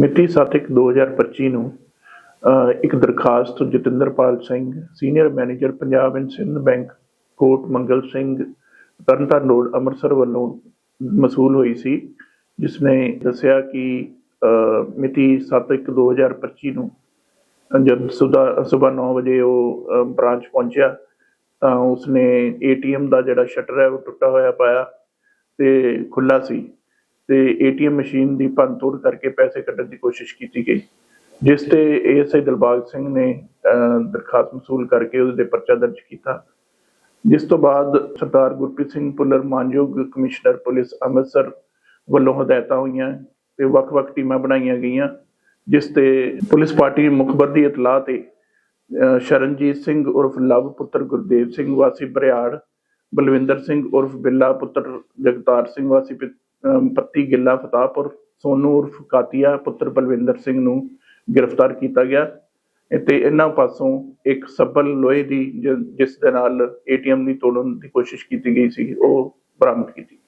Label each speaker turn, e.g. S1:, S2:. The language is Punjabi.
S1: ਮਿਤੀ 7/1/2025 ਨੂੰ ਇੱਕ ਦਰਖਾਸਤ Jatinderpal Singh senior manager Punjab and Sind bank Kot Mangal Singh Tarntaran road Amritsar ਵੱਲੋਂ ਮਸੂਲ ਹੋਈ ਸੀ ਜਿਸ ਨੇ ਦੱਸਿਆ ਕਿ ਅਹ, ਮਿਤੀ 7/1/2025 ਨੂੰ ਜਦ ਸਵੇਰ 9 ਵਜੇ ਉਹ ਬ੍ਰਾਂਚ ਪਹੁੰਚਿਆ ਤਾਂ ਉਸਨੇ ਏਟੀਐਮ ਦਾ ਜਿਹੜਾ ਸ਼ਟਰ ਹੈ ਉਹ ਟੁੱਟਾ ਹੋਇਆ ਪਾਇਆ ਤੇ ਖੁੱਲਾ ਸੀ। ਤੇ ਏਟੀਐਮ ਮਸ਼ੀਨ ਦੀ ਭੰਨਤੋੜ ਕਰਕੇ ਪੈਸੇ ਕੱਢਣ ਦੀ ਕੋਸ਼ਿਸ਼ ਕੀਤੀ ਗਈ, ਜਿਸ ਤੇ ਏਐਸਆਈ ਦਿਲਬਾਗ ਸਿੰਘ ਨੇ ਦਰਖਾਸਤ ਮਸੂਲ ਕਰਕੇ ਉਹਦੇ ਤੇ ਪਰਚਾ ਦਰਜ ਕੀਤਾ। ਜਿਸ ਤੋਂ ਬਾਅਦ ਸਰਦਾਰ ਗੁਰਪ੍ਰੀਤ ਸਿੰਘ ਭੁੱਲਰ ਮਾਨਯੋਗ ਕਮਿਸ਼ਨਰ ਪੁਲਿਸ ਅੰਮ੍ਰਿਤਸਰ ਵੱਲੋਂ ਹਦਾਇਤਾਂ ਹੋਈਆਂ ਤੇ ਵੱਖ-ਵੱਖ ਟੀਮਾਂ ਬਣਾਈਆਂ ਗਈਆਂ, ਜਿਸ ਤੇ ਪੁਲਿਸ ਪਾਰਟੀ ਮੁਖਬਰ ਦੀ ਇਤਲਾਹ ਤੇ ਸ਼ਰਨਜੀਤ ਸਿੰਘ ਉਰਫ ਲਵ ਪੁੱਤਰ ਗੁਰਦੇਵ ਸਿੰਘ ਵਾਸੀ ਬਰਿਆੜ, ਬਲਵਿੰਦਰ ਸਿੰਘ ਉਰਫ ਬਿੱਲਾ ਪੁੱਤਰ ਜਗਤਾਰ ਸਿੰਘ ਵਾਸੀ ਪੱਤੀ ਗਿੱਲਾ ਫਤਾਹਪੁਰ, ਸੋਨੂ ਉਰਫ ਕਾਤੀਆ ਪੁੱਤਰ ਬਲਵਿੰਦਰ ਸਿੰਘ ਨੂੰ ਗ੍ਰਿਫਤਾਰ ਕੀਤਾ ਗਿਆ ਤੇ ਇਹਨਾਂ ਪਾਸੋਂ ਇੱਕ ਸੱਬਲ ਲੋਹੇ ਦੀ ਜਿਸ ਦੇ ਨਾਲ ਏਟੀਐਮ ਦੀ ਤੋੜਨ ਦੀ ਕੋਸ਼ਿਸ਼ ਕੀਤੀ ਗਈ ਸੀ, ਉਹ ਬਰਾਮਦ ਕੀਤੀ।